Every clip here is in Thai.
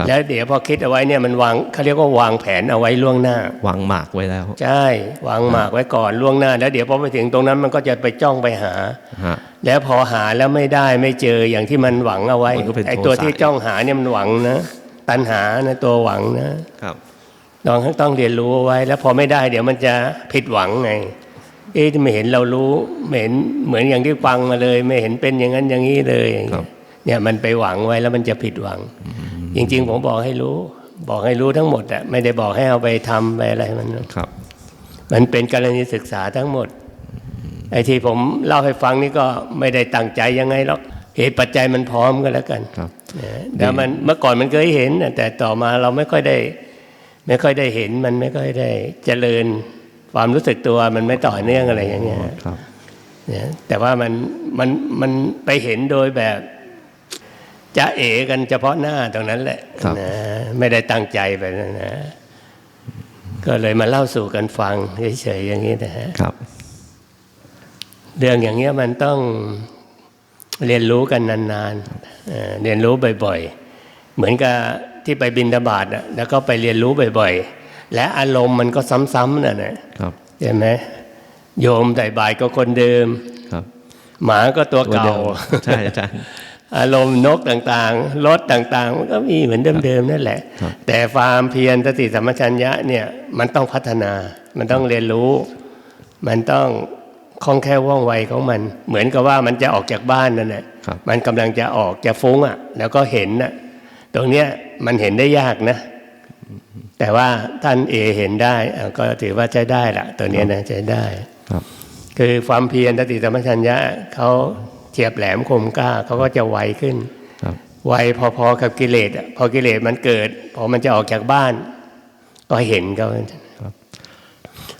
ครับ แล้วเดี๋ยวพอคิดเอาไว้เนี่ยมันวางเขาเรียกว่าวางแผนเอาไว้ล่วงหน้า วางหมากไว้แล้ว ใช่วางหมากไว้ก่อนล่วงหน้า แล้วเดี๋ยวพอไปถึงตรงนั้นมันก็จะไปจ้องไปหาฮะแล้วพอหาแล้วไม่ได้ไม่เจออย่างที่มันหวังเอาไว้มันก็เป็นไอ้ตัวโทสะที่จ้องหาเนี่ยมันหวังนะ ตัณหานะตัวหวังนะครับต้องต้องเรียนรู้เอาไว้ แล้วพอไม่ได้เดี๋ยวมันจะผิดหวังไงเอ๊ะไม่เห็นเรารู้ไม่เห็นเหมือนอย่างที่ฟังมาเลย ไม่เห็นเป็นอย่างนั้นอย่างนี้เลยอย่างเงี้ยเนี่ยมันไปหวังไว้แล้วมันจะผิดหวัง จริง ๆ ผมบอกให้รู้ บอกให้รู้ทั้งหมดอะไม่ได้บอกให้เอาไปทำไปอะไรมันครับ มันเป็นกรณีศึกษาทั้งหมดไอ้ที่ผมเล่าให้ฟังนี่ก็ไม่ได้ตั้งใจยังไงหรอกเหตุปัจจัยมันพร้อมกันแล้วกันครับนะแต่มันเมื่อก่อนมันเคยเห็นน่ะแต่ต่อมาเราไม่ค่อยได้ ไม่ค่อยได้เห็นมันไม่ค่อยได้ เจริญความรู้สึกตัวมันไม่ต่อเนื่องอะไรอย่างเงี้ยครับนะแต่ว่ามันมันมันไปเห็นโดยแบบ จะเอกันเฉพาะหน้าตรงนั้นแหละครับนะไม่ได้ตั้งใจไปนะนะ ก็เลยมาเล่าสู่กันฟังเฉยๆอย่างนี้นะฮะครับเรื่องอย่างเงี้ยมันต้องเรียนรู้กันนานๆเอ่อเรียนรู้บ่อยๆ เหมือนกับที่ไปบินตบาตนะแล้วก็ไปเรียนรู้บ่อยๆ และอารมณ์มันก็ซ้ำๆนั่นนะครับเห็นไหมโยมใส่บาตรก็คนเดิมครับหมาก็ตัวเก่าดิมใช่อาจารย์ อารมณ์นกต่างๆรถต่างๆ มันก็มีเหมือนเดิมๆนั่นแหละครับแต่ความเพียรสติสัมปชัญญะเนี่ยมันต้องพัฒนา มันต้องเรียนรู้ มันต้องคล่องแคล่วว่องไวของมัน เหมือนกับว่ามันจะออกจากบ้านนั่นแหละครับมันกำลังจะออกจะฟุ้งอะ แล้วก็เห็นน่ะตรงเนี้ยมันเห็นได้ยากนะ แต่ว่าท่านเอเห็นได้อะก็ถือว่าใช้ได้ละตัวเนี้ยนะใช้ได้ ครับ คือความเพียรสติสัมปชัญญะเขา เฉียบแหลมคมกล้าเขาก็จะไวขึ้นครับไวพอๆกับกิเลสอะพอกิเลสมันเกิด พอมันจะออกจากบ้าน ก็เห็นเขาครับ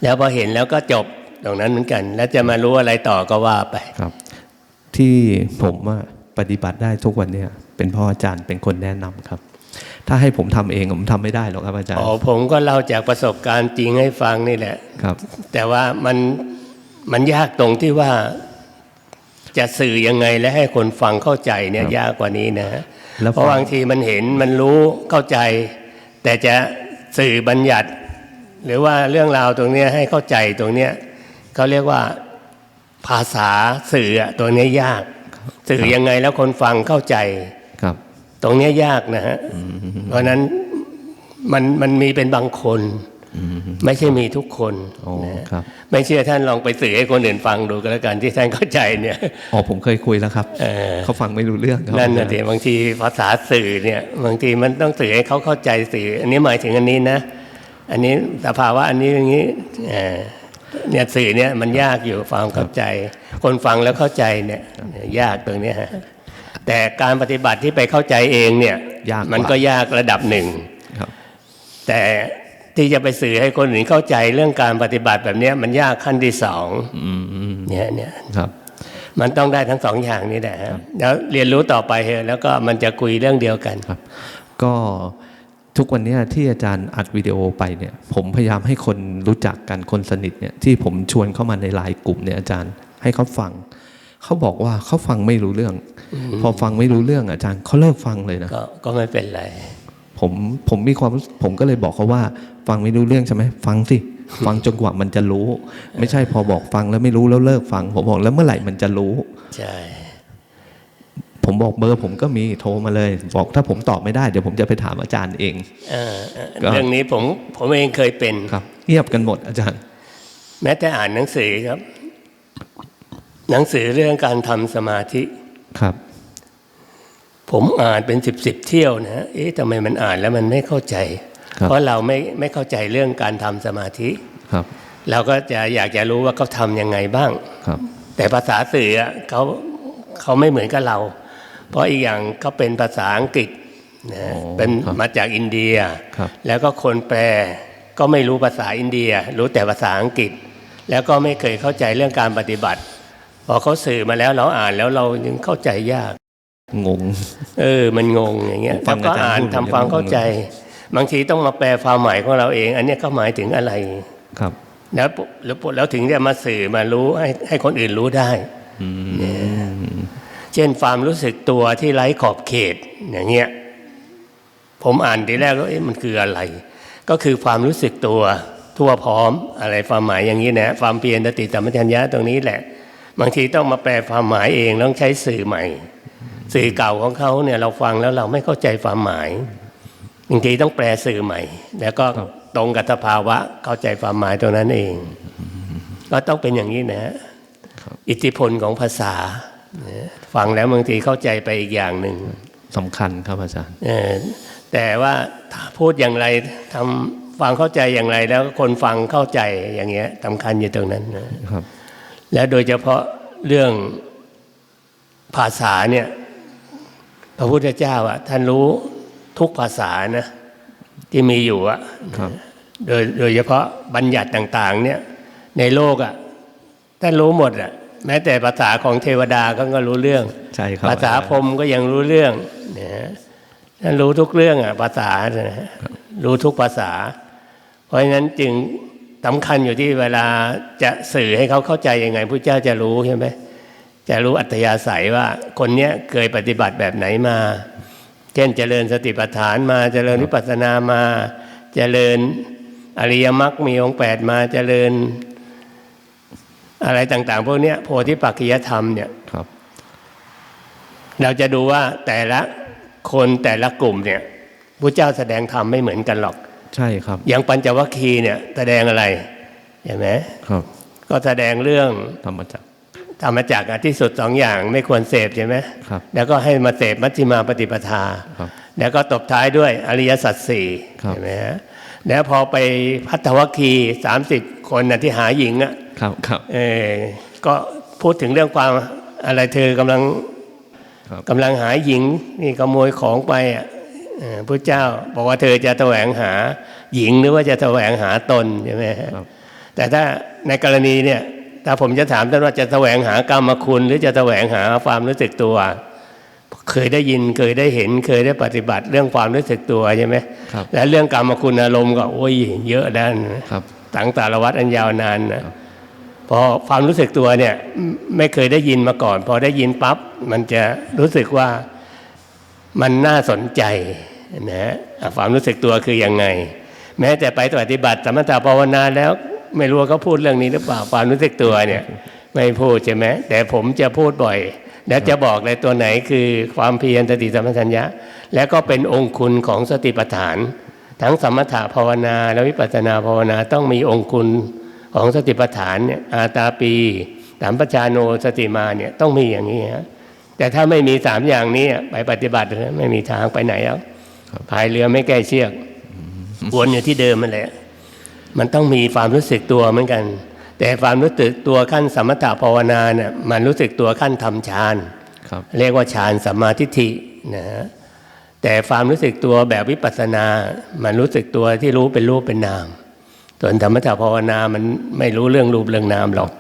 แล้วพอเห็นแล้วก็จบตรงนั้นเหมือนกัน แล้วจะมารู้อะไรต่อก็ว่าไปครับ ที่ผมว่าปฏิบัติได้ทุกวันเนี้เป็นเพ่ออาจารย์เป็นคนแนะนำครับ ถ้าให้ผมทำเองผมทำไม่ได้หรอกครับอาจารอ๋ย์อผมก็เล่าจากประสบการณ์จริงให้ฟังนี่แหละครับ แต่ว่ามันมันยากตรงที่ว่า จะสื่อยังไงและให้คนฟังเข้าใจเนี่ยครับยากกว่านี้นะแล้วเพราะฟังบางทีมันเห็นมันรู้เข้าใจ แต่จะสื่อบัญญัติ หรือว่าเรื่องราวตรงเนี้ยให้เข้าใจตรงเนี้ยเขาเรียกว่าภาษาสื่ออะตัวเนี้ยยาก สื่อยังไงแล้วคนฟังเข้าใจครับ ตรงเนี้ยยากนะฮะเพราะฉะนั้นมันมันมีเป็นบางคน ไม่ใช่มีทุกคนอ๋อนะครับ ไม่เชื่อท่านลองไปสื่อให้คนอื่นฟังดูก็แล้วกันที่ท่านเข้าใจเนี่ยอ๋อผมเคยคุยแล้วครับเออเขาฟังไม่รู้เรื่องครับนั่นน่ะอาจารย์สิบางทีภาษาสื่อเนี่ยบางทีมันต้องสื่อให้เขาเข้าใจสื่อ อันนี้หมายถึงอันนี้นะ อันนี้สภาวะอันนี้อย่างนี้เอ่อเนี่ยสื่อเนี่ยมันยากอยู่ความเข้าใจ คนฟังแล้วเข้าใจเนี่ยยากตรงเนี้ยฮะแต่การปฏิบัติที่ไปเข้าใจเองเนี่ยยากกว่ามันก็ยากระดับหนึ่งครับแต่ ที่จะไปสื่อให้คนอื่นเข้าใจเรื่องการปฏิบัติแบบเนี้ยมันยากขั้นที่สองอืมอืมเนี่ยเนี่ยครับมันต้องได้ทั้งสองอย่างนี้แหละฮะแล้วเรียนรู้ต่อไปเถอะแล้วก็มันจะคุยเรื่องเดียวกันครับ ก็ทุกวันเนี้ยที่อาจารย์อัดวิดีโอไปเนี่ย ผมพยายามให้คนรู้จักกันคนสนิทเนี่ยที่ผมชวนเข้ามาในไลน์กลุ่มเนี่ยอาจารย์ให้เขาฟังเขาบอกว่าเขาฟังไม่รู้เรื่อง พอฟังไม่รู้เรื่องอาจารย์เขาเลิกฟังเลยนะก็ก็ไม่เป็นไรผมผมมีความรู้สึกผมก็เลยบอกเขาว่า ฟังไม่รู้เรื่องใช่ไหมฟังสิฟังจนกว่ามันจะรู้ ไม่ใช่พอบอกฟังแล้วไม่รู้แล้วเลิกฟัง ผมบอกแล้วเมื่อไหร่มันจะรู้ใช่ผมบอกเบอร์ผมก็มีโทรมาเลย บอกถ้าผมตอบไม่ได้เดี๋ยวผมจะไปถามอาจารย์เองเออเออก็เรื่องนี้ผมผมเองเคยเป็นครับเงียบกันหมดอาจารย์ แม้แต่อ่านหนังสือครับ หนังสือเรื่องการทำสมาธิครับ ผมอ่านเป็นสิบสิบเที่ยวนะฮะเอ๊ะทำไมมันอ่านแล้วมันไม่เข้าใจครับ เพราะเราไม่ไม่เข้าใจเรื่องการทำสมาธิครับ เราก็จะอยากจะรู้ว่าเขาทำยังไงบ้างครับ แต่ภาษาสื่ออะเขาเขาไม่เหมือนกับเรา เพราะอีกอย่างเขาเป็นภาษาอังกฤษนะอ๋อเป็นครับมาจากอินเดียครับแล้วก็คนแปลก็ไม่รู้ภาษาอินเดีย รู้แต่ภาษาอังกฤษ แล้วก็ไม่เคยเข้าใจเรื่องการปฏิบัติ พอเขาสื่อมาแล้วเราอ่านแล้วเรายังเข้าใจยาก งง เออ มันงงอย่างเงี้ยผมฟังแล้วก็อาจารย์อ่านพูดทำความผมยังงงเข้าใจ บางทีต้องมาแปลความหมายของเราเอง อันเนี้ยเขาหมายถึงอะไรครับแล้วแล้วแล้วถึงจะมาสื่อมารู้ให้ให้คนอื่นรู้ได้อืมเช่นความรู้สึกตัวที่ไร้ขอบเขต อย่างเงี้ยผมอ่านทีแรกก็เอ๊ะมันคืออะไร ก็คือความรู้สึกตัวทั่วพร้อมอะไรความหมายอย่างนี้นะความเพียรสติสัมปชัญญะตรงนี้แหละ บางทีต้องมาแปลความหมายเองต้องใช้สื่อใหม่ สื่อเก่าของเขาเนี่ยเราฟังแล้วเราไม่เข้าใจความหมาย บางทีต้องแปลสื่อใหม่ แล้วก็ตรงกับสภาวะเข้าใจความหมายตรงนั้นเอง ก็ต้องเป็นอย่างนี้นะฮะอิทธิพลของภาษานะฟังแล้วบางทีเข้าใจไปอีกอย่างหนึ่งสำคัญครับอาจารย์เออแต่ว่าถ้าพูดอย่างไรทำฟังเข้าใจอย่างไร แล้วคนฟังเข้าใจอย่างเงี้ยสำคัญอยู่ตรงนั้นนะครับ และโดยเฉพาะเรื่องภาษาเนี่ยพระพุทธเจ้าอะท่านรู้ ทุกภาษานะที่มีอยู่อะครับโดยโดยเฉพาะบัญญัติต่างๆ เนี่ย ในโลกอะท่านรู้หมดอะแม้แต่ภาษาของเทวดาก็ก็รู้เรื่องใช่ครับภาษาพรหมก็ยังรู้เรื่องนะฮะท่านรู้ทุกเรื่องอะภาษานะฮะรู้ทุกภาษา เพราะฉะนั้นจึงสำคัญอยู่ที่เวลาจะสื่อให้เขาเข้าใจยังไงพระเจ้าจะรู้ใช่ไหมจะรู้อัตยาศัยว่าคนเนี้ยเคยปฏิบัติแบบไหนมา เช่นเจริญสติปัฏฐานมาเจริญวิปัสสนามาเจริญอริยมรรคมีองค์แปดมาเจริญ อะไรต่าง ๆ พวกเนี้ยโพธิปักขิยธรรมเนี่ยครับ เราจะดูว่าแต่ละคนแต่ละกลุ่มเนี่ยพระเจ้าแสดงธรรมไม่เหมือนกันหรอก ใช่ครับ อย่างปัญจวัคคีย์เนี่ย แสดงอะไรเห็นไหมครับ ก็แสดงเรื่องธรรมจักร ธรรมจักรอะที่สุดสองอย่างไม่ควรเสพใช่ไหมครับแล้วก็ให้มาเสพมัชฌิมาปฏิปทาครับแล้วก็ตบท้ายด้วยอริยสัจสี่ครับเห็นไหมฮะแล้วพอไปพัทธวัคคีย์สามสิบคนน่ะที่หาหญิงอะครับครับเออก็พูดถึงเรื่องความอะไรเธอกำลังครับกำลังหาหญิงนี่ขโมยของไปอะเออพระเจ้าบอกว่าเธอจะแสวงหาหญิงหรือว่าจะแสวงหาตนใช่ไหมฮะครับแต่ถ้าในกรณีเนี่ย ถ้าผมจะถามท่านว่าจะแสวงหากรรมคุณ หรือจะแสวงหาความรู้สึกตัว เคยได้ยินเคยได้เห็นเคยได้ปฏิบัติเรื่องความรู้สึกตัวใช่ไหมครับและเรื่องกรรมคุณอารมณ์ก็โอ้ยเยอะด้านครับสังสารวัตรอันยาวนานนะพอความรู้สึกตัวเนี่ยไม่เคยได้ยินมาก่อน พอได้ยินปั๊บมันจะรู้สึกว่ามันน่าสนใจนะฮะอะความรู้สึกตัวคือยังไง แม้แต่ไปปฏิบัติสมถะภาวนาแล้ว ไม่รู้ว่าเขาพูดเรื่องนี้หรือเปล่าความรู้สึกตัวเนี่ย ไม่พูดใช่ไหมแต่ผมจะพูดบ่อย แล้วจะบอกเลยตัวไหนคือความเพียรสติสัมปชัญญะ และก็เป็นองค์คุณของสติปัฏฐาน ทั้งสมถะภาวนาและวิปัสสนาภาวนาต้องมีองค์คุณของสติปัฏฐานเนี่ยอาตาปีสามปชาโนสติมาเนี่ยต้องมีอย่างนี้ฮะแต่ถ้าไม่มีสามอย่างนี้ไปปฏิบัติเลยไม่มีทางไปไหนแล้วพายเรือไม่แก้เชือกวนอยู่ที่เดิมมันแหละ มันต้องมีความรู้สึกตัวเหมือนกัน แต่ความรู้สึกตัวขั้นสมถะภาวนาเนี่ยมันรู้สึกตัวขั้นทำฌานครับเรียกว่าฌานสัมมาทิฏฐินะฮะแต่ความรู้สึกตัวแบบวิปัสสนา มันรู้สึกตัวที่รู้เป็นรูปเป็นนาม ส่วนธรรมถภาวนามันไม่รู้เรื่องรูปเรื่องนามหรอก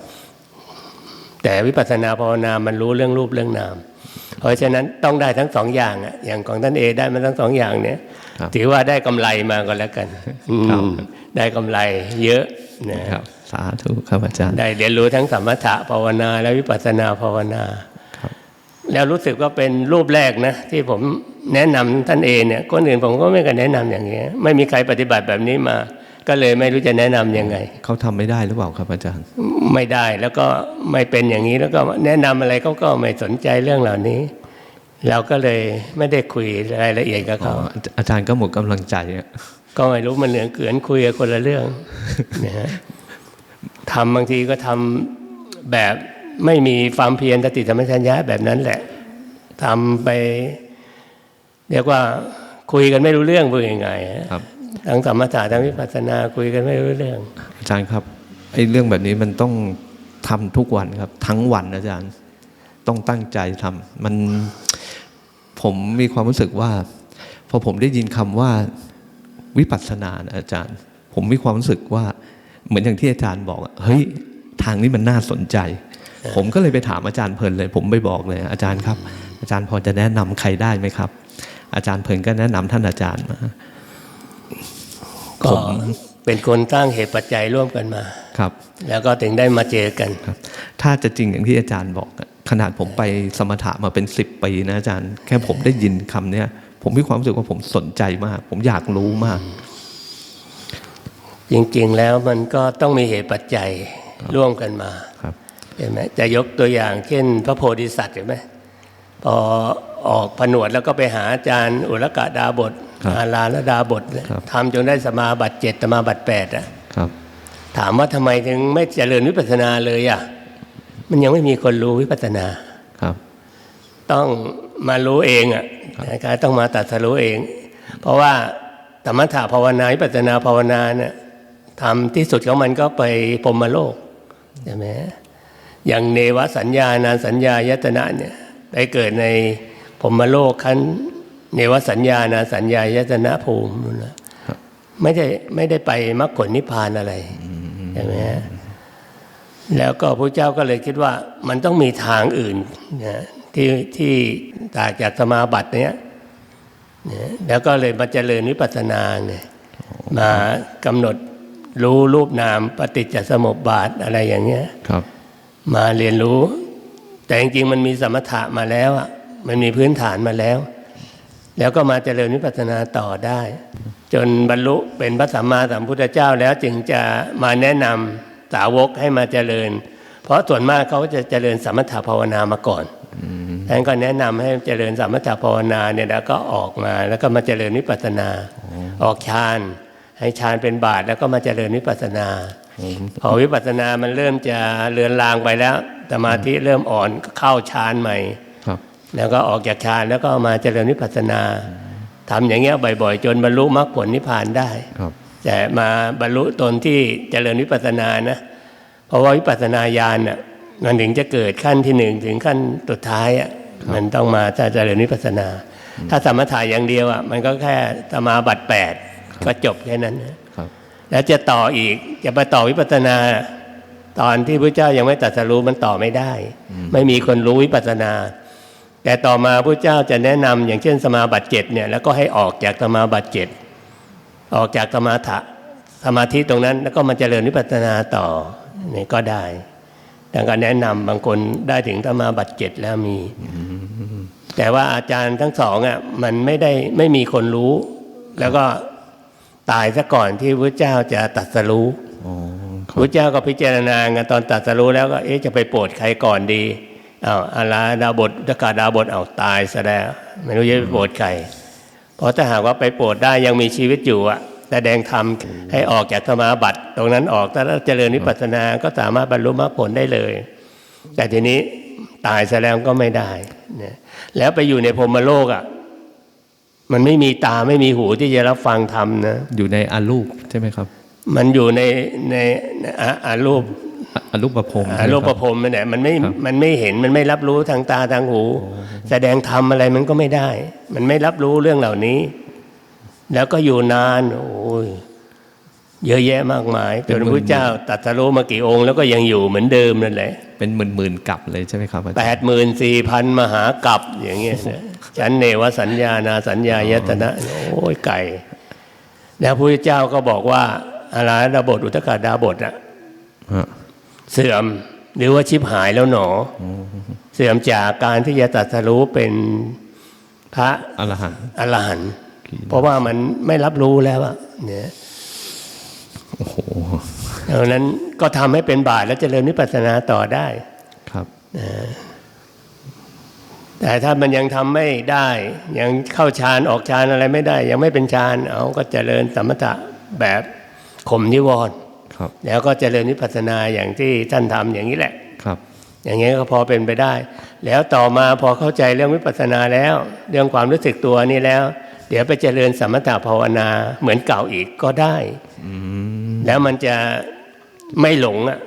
แต่วิปัสสนาภาวนามันรู้เรื่องรูปเรื่องนาม เพราะฉะนั้นต้องได้ทั้งสองอย่างอะอย่างของท่านเอได้มาทั้งสองอย่างเนี่ยครับ ถือว่าได้กำไรมาก็แล้วกันอืมครับได้กำไรเยอะนะครับสาธุครับอาจารย์ได้เรียนรู้ทั้งสมถะภาวนาและวิปัสสนาภาวนาครับแล้วรู้สึกว่าเป็นรูปแรกนะ ที่ผมแนะนำท่านเองเนี่ยคนอื่นผมก็ไม่กันแนะนำอย่างนี้ยไม่มีใครปฏิบัติแบบนี้มา ก็เลยไม่รู้จะแนะนำยังไง เขาทำไม่ได้หรือเปล่าครับอาจารย์ ไม่ได้แล้วก็ไม่เป็นอย่างนี้แล้วก็แนะนำอะไรเขาก็ไม่สนใจเรื่องเหล่านี้ เราก็เลยไม่ได้คุยรายละเอียดกับอ๋อเขาอาอาจารย์ก็หมดกำลังใจอะก็ไม่รู้มันเหลือเกินคุยกับคนละเรื่องนะฮะทำบางทีก็ทำแบบไม่มีความเพียรสติสัมปชัญญะแบบนั้นแหละทำไป เรียกว่าคุยกันไม่รู้เรื่องพูดยังไงฮะครับทั้งสมถะทั้งวิปัสสนาคุยกันไม่รู้เรื่อง อาจารย์ครับไอ้เรื่องแบบนี้มันต้องทำทุกวันครับ ทั้งวันอาจารย์ ต้องตั้งใจทำมันผมมีความรู้สึกว่า พอผมได้ยินคำว่าวิปัสสนานะอาจารย์ ผมมีความรู้สึกว่า เหมือนอย่างที่อาจารย์บอกอะเฮ้ยทางนี้มันน่าสนใจ ผมก็เลยไปถามอาจารย์เพลินเลย ผมไปบอกเลย อาจารย์ครับ อาจารย์พอจะแนะนำใครได้ไหมครับ อาจารย์เพลินก็แนะนำท่านอาจารย์มาก็ผมเป็นคนสร้างเหตุปัจจัยร่วมกันมาครับ แล้วก็ถึงได้มาเจอกันครับ ถ้าจะจริงอย่างที่อาจารย์บอกอะ ขนาดผมไปสมถะมาเป็นสิบปีนะอาจารย์ แค่ผมได้ยินคำเนี้ยผมมีความรู้สึกว่าผมสนใจมาก ผมอยากรู้มาก จริงๆแล้วมันก็ต้องมีเหตุปัจจัยร่วมกันมาครับเห็นไหมจะยกตัวอย่างเช่น พระโพธิสัตว์เห็นไหมพอออกผนวดแล้วก็ไปหาอาจารย์อุรกะดาบทครับอาลาและดาบทเนี่ยครับทำจนได้สมาบัติเจ็ดสมาบัติแปดอะครับถามว่าทำไมถึงไม่เจริญวิปัสสนาเลยอะ มันยังไม่มีคนรู้วิปัสสนาครับ ต้องมารู้เองอะนะครับต้องมาตัดสรู้เอง เพราะว่าธรรมถาภาวนาวิปัสสนาภาวนาเนี่ยทำที่สุดของมันก็ไปพรหมโลกใช่ไหมอย่างเนวสัญญานานสัญญายตนะเนี่ยไปเกิดในพรหมโลกขั้นเนวสัญญานานสัญญายตนะภูมินู่นนะครับไม่ได้ไม่ได้ไปมรรคผลนิพพานอะไรใช่ไหมฮะ แล้วก็พระเจ้าก็เลยคิดว่ามันต้องมีทางอื่นนะที่ที่ต่างจากสมาบัติเนี้ยนะแล้วก็เลยมาเจริญวิปัสสนาไงมากำหนดรู้รูปนามปฏิจจสมุปบาทอะไรอย่างเงี้ยครับ มาเรียนรู้ แต่จริงๆมันมีสมถะมาแล้วอะมันมีพื้นฐานมาแล้ว แล้วก็มาเจริญวิปัสสนาต่อได้ จนบรรลุเป็นพระสัมมาสัมพุทธเจ้าแล้วจึงจะมาแนะนำ สาวกให้มาเจริญ เพราะส่วนมากเขาจะเจริญสมถภาวนามาก่อนท่านก็แนะนำให้เจริญสมถภาวนาเนี่ยแล้วก็ออกมาแล้วก็มาเจริญวิปัสสนา ออกฌานให้ฌานเป็นบาทแล้วก็มาเจริญวิปัสสนาพอวิปัสสนามันเริ่มจะเลือนลางไปแล้วสมาธิเริ่มอ่อนก็เข้าฌานใหม่ครับแล้วก็ออกจากฌานแล้วก็มาเจริญวิปัสสนาทำอย่างเงี้ยบ่อย ๆ จนบรรลุมรรคผลนิพพานได้ครับ แต่มาบรรลุตนที่เจริญวิปัสสนานะ เพราะว่าวิปัสสนาญาณน่ะมันถึงจะเกิดขั้นที่หนึ่งถึงขั้นสุดท้ายอะมันต้องมาจะเจริญวิปัสสนา ถ้าสมถะอย่างเดียวอะมันก็แค่สมาบัติแปดก็จบแค่นั้นนะครับแล้วจะต่ออีกจะไปต่อวิปัสสนา ตอนที่พระเจ้ายังไม่ตรัสรู้มันต่อไม่ได้ ไม่มีคนรู้วิปัสสนา แต่ต่อมาพระเจ้าจะแนะนำอย่างเช่นสมาบัติเจ็ดเนี่ยแล้วก็ให้ออกจากสมาบัติเจ็ด ออกจากสมาถะสมาธิตรงนั้น แล้วก็มาเจริญวิปัสสนาต่อนี่ก็ได้ดังการแนะนำบางคนได้ถึงสมาบัติเจ็ดแล้วมี แต่ว่าอาจารย์ทั้งสองอะมันไม่ได้ไม่มีคนรู้ แล้วก็ตายซะก่อนที่พระเจ้าจะตรัสรู้พระเจ้าก็พิจารณาไงตอนตรัสรู้แล้วก็เอ๊ะจะไปโปรดใครก่อนดีอ้าวอาลาดาบทดกาดาบทเอาตายซะแล้วไม่รู้จะไปโปรดใคร เพราะถ้าหากว่าไปโปรดได้ยังมีชีวิตอยู่อะแสดงธรรมให้ออกจากสมาบัติตรงนั้นออกถ้าเจริญวิปัสสนาก็สามารถบรรลุมรรคผลได้เลย แต่ทีนี้ตายซะแล้วก็ไม่ได้นะแล้วไปอยู่ในพรหมโลกอะ มันไม่มีตาไม่มีหูที่จะรับฟังธรรมนะ อยู่ในอารูปใช่ไหมครับ มันอยู่ในในในอาอารูป อะอารูปประพรมอารูปประพรมมันเนี่ยมันไม่มันไม่เห็นมันไม่รับรู้ทางตาทางหู แสดงธรรมอะไรมันก็ไม่ได้ มันไม่รับรู้เรื่องเหล่านี้ แล้วก็อยู่นานโอ้ยเยอะแยะมากมายจนพระพุทธเจ้าตรัสรู้มากี่องค์แล้วก็ยังอยู่เหมือนเดิมนั่นแหละ เป็นหมื่นหมื่นๆกลับเลยใช่ไหมครับอาแปจารดย์หมื่นสี่พันมหากรัปอย่างเงี้ยนะฉันเนวสัญญานาสัญญายตนะ โอ้ยไก่ แล้วพระพุทธเจ้าก็บอกว่าอาราดาบทอุตกาดาบทอะฮะ เสื่อมหรือว่าชิบหายแล้วหนออเสื่อมจากการที่จะตรัสรู้เป็นพระอรหันต์อรหันต์เพราะว่ามันไม่รับรู้แล้วอะเนี่ยโอ้โหดังนั้นก็ทำให้เป็นบาตแล้วเจริญวิปัสสนาต่อได้ครับแต่ถ้ามันยังทำไม่ได้ ยังเข้าฌานออกฌานอะไรไม่ได้ ยังไม่เป็นฌานเอาก็เจริญสมถะแบบข่มนิวรณ์ ครับแล้วก็เจริญวิปัสสนาอย่างที่ท่านทำอย่างนี้แหละครับ อย่างนี้ก็พอเป็นไปได้ แล้วต่อมาพอเข้าใจเรื่องวิปัสสนาแล้ว เรื่องความรู้สึกตัวนี่แล้ว เดี๋ยวไปเจริญสมถะภาวนาเหมือนเก่าอีกก็ได้แล้วมันจะไม่หลงอะ